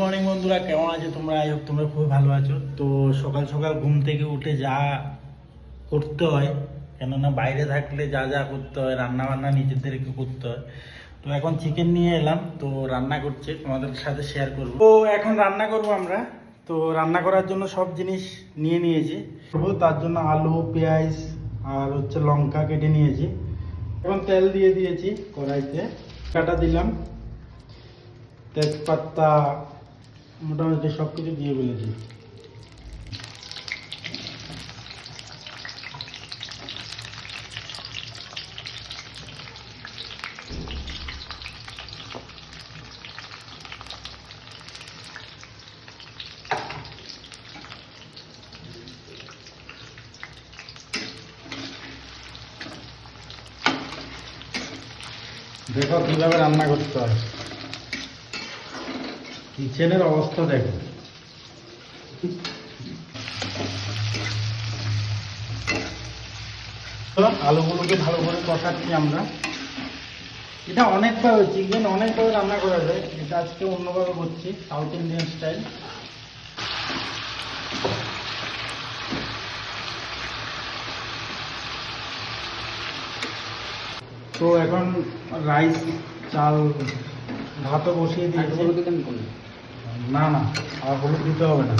Morning বন্ধুরা। কেমন আছো তোমরা? আই তোমরা খুব ভালো আছো। তো সকাল সকাল ঘুম থেকে উঠে যা করতে হয়, কেননা বাইরে থাকলে যা যা করতে হয় রান্না বান্না নিজেদেরকে করতে হয়। তো এখন চিকেন নিয়ে এলাম, তো রান্না করছে, তোমাদের সাথে শেয়ার করব। তো এখন রান্না করব আমরা। তো রান্না করার জন্য সব জিনিস নিয়ে নিয়েছি। তার জন্য আলু, পেঁয়াজ আর হচ্ছে লঙ্কা কেটে নিয়েছি। এখন তেল দিয়ে দিয়েছি কড়াইতে। কাটা দিলাম। তেজপাতা মোটামুটি সব কিছু দিয়ে ফেলেছি। দেখো কীভাবে রান্না করতে হয়। কিচেনের অবস্থা দেখো তো আলুগুলোকে ভালো করে কষাচ্ছি আমরা। এটা অনেকভাবে চিকেন অনেকভাবে রান্না করা যায় এটা আজকে অন্যভাবে করছি সাউথ ইন্ডিয়ান স্টাইল তো এখন রাইস চাল ভাতও বসিয়ে দিয়েছি। না না আর হলুদ দিতে হবে না।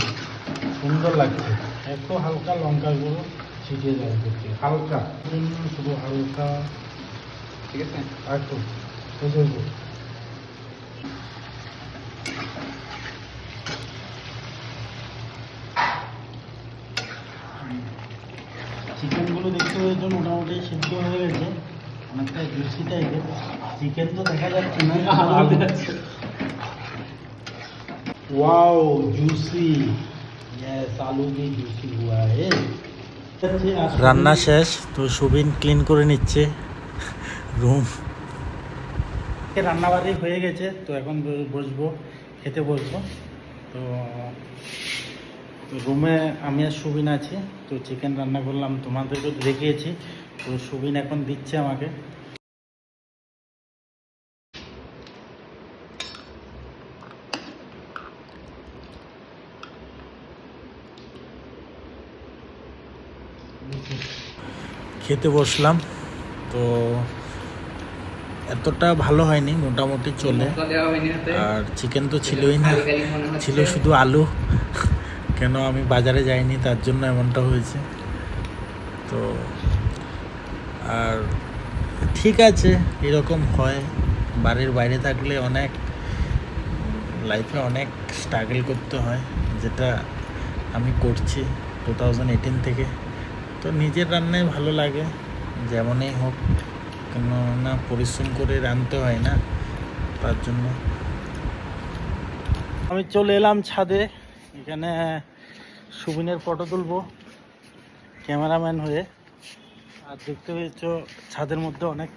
সুন্দর লাগছে। এত হালকা লঙ্কা গুঁড়ো ছিটিয়ে দেওয়া করছে হালকা শুধু হালকা। ঠিক আছে? আর একটু বুঝে চিকেনগুলো দেখতে পেয়েছ মোটামুটি সিদ্ধ হয়ে গেছে। অনেকটা জুসি টাইপের চিকেন তো দেখা যাচ্ছে না আলু वाओ जूसी यस आलू भी जूसी हुआ है রান্না শেষ তো সুবিন ক্লিন করে নিচ্ছে রুম রান্নাবাড়ি হয়ে গেছে তো এখন ব- বসবো খেতে বসবো তো রুমে আমি আর সুবিন আছি তো চিকেন রান্না করলাম তোমাদেরকে দেখিয়েছি তো সুবিন এখন দিচ্ছে আমাকে খেতে বসলাম। তো এতটা ভালো হয়নি মোটামুটি চলে। আর চিকেন তো ছিলই না। ছিল শুধু আলু। কেন আমি বাজারে যাইনি তার জন্য এমনটা হয়েছে। তো আর ঠিক আছে এরকম হয়। বাড়ির বাইরে থাকলে অনেক লাইফে অনেক স্ট্রাগল করতে হয় যেটা আমি করছি। টু থাউজেন্ড এইটিন থেকে। তো নিজের রান্নাই ভালো লাগে। যেমনই হোক কেন না পরিশ্রম করে রাঁধতে হয় না, তার জন্য। আমি চলে এলাম ছাদে। এখানে সুবিনের ফটো তুলবো, ক্যামেরাম্যান হয়ে। আর দেখতে পেয়েছ, ছাদের মধ্যে অনেক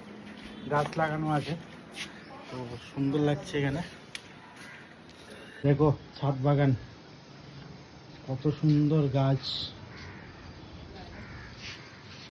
গাছ লাগানো আছে। তো সুন্দর লাগছে এখানে। দেখো, ছাদ বাগান। কত সুন্দর গাছ।